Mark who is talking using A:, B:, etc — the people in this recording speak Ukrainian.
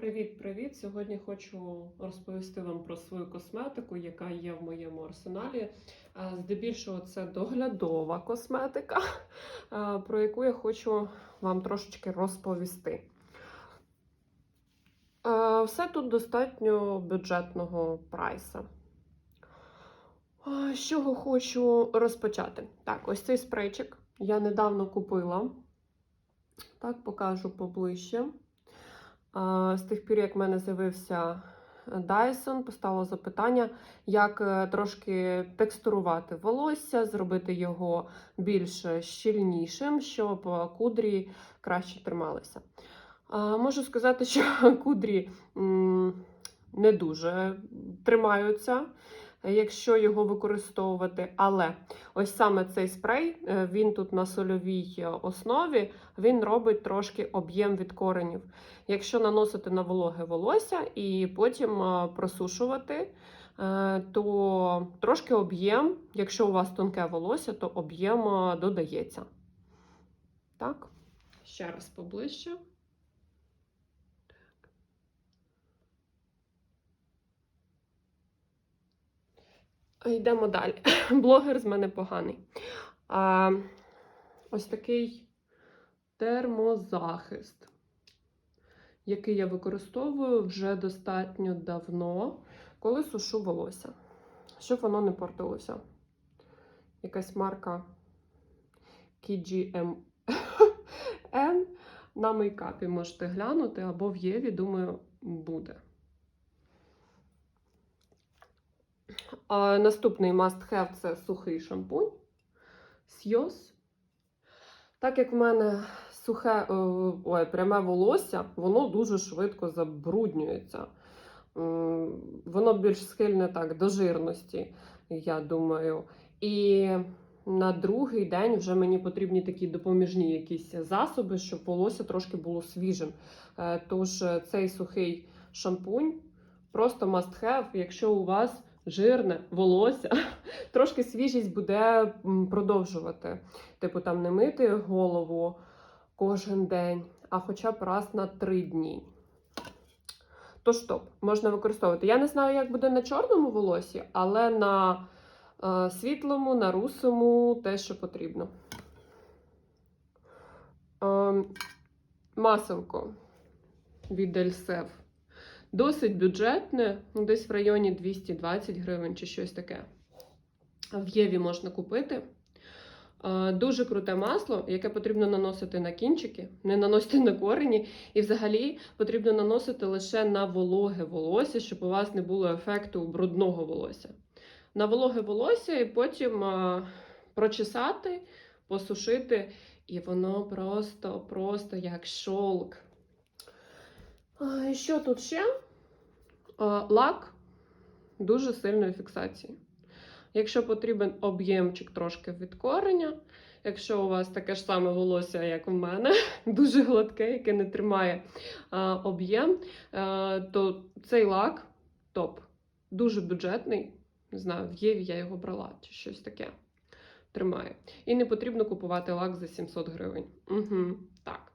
A: Привіт-привіт! Сьогодні хочу розповісти вам про свою косметику, яка є в моєму арсеналі. Здебільшого це доглядова косметика, про яку я хочу вам трошечки розповісти. Все тут достатньо бюджетного прайса. З чого хочу розпочати? Так, ось цей спрейчик я недавно купила. Так, покажу поближче. З тих пір, як в мене з'явився Dyson, постало запитання, як е, трошки текстурувати волосся, зробити його більш щільнішим, щоб е, кудрі краще трималися. Можу сказати, що кудрі не дуже тримаються, якщо його використовувати. Але ось саме цей спрей, е, він тут на сольовій е, основі, він робить трошки об'єм від коренів. Якщо наносити на вологе волосся і потім е, просушувати, то трошки об'єм, якщо у вас тонке волосся, то об'єм додається. Так, ще раз поближче. Йдемо далі. Блогер з мене поганий. А, ось такий термозахист який я використовую вже достатньо давно, коли сушу волосся, щоб воно не портилося. Якась марка KGM на мейкапі можете глянути, або в Єві, думаю, буде. Наступний must have це сухий шампунь. Сйоз. Так як в мене сухе, е, ой, пряме волосся, воно дуже швидко забруднюється. Воно більш схильне так до жирності, я думаю. І на другий день вже мені потрібні такі допоміжні якісь засоби, щоб волосся трошки було свіжим. Е, Тож е, цей сухий шампунь просто must have, якщо у вас жирне волосся, трошки свіжість буде продовжувати. Типу там не мити голову кожен день, а хоча б раз на три дні. Тож топ, можна використовувати. Я не знаю, як буде на чорному волосі, але на е, світлому, на русому те, що потрібно. Е, маселко від Ельсев. Досить бюджетне, ну, десь в районі 220 гривень чи щось таке. В Єві можна купити. Дуже круте масло, яке потрібно наносити на кінчики, не наносити на корені. І взагалі потрібно наносити лише на вологе волосся, щоб у вас не було ефекту брудного волосся. На вологе волосся і потім прочесати, посушити, і воно просто, просто як шолк. Що тут ще? Лак дуже сильної фіксації. Якщо потрібен об'ємчик трошки від кореня, якщо у вас таке ж саме волосся, як у мене, дуже гладке, яке не тримає об'єм, то цей лак топ. Дуже бюджетний. Не знаю, в Єві я його брала чи щось таке. Тримає. І не потрібно купувати лак за 700 гривень. Угу, Так.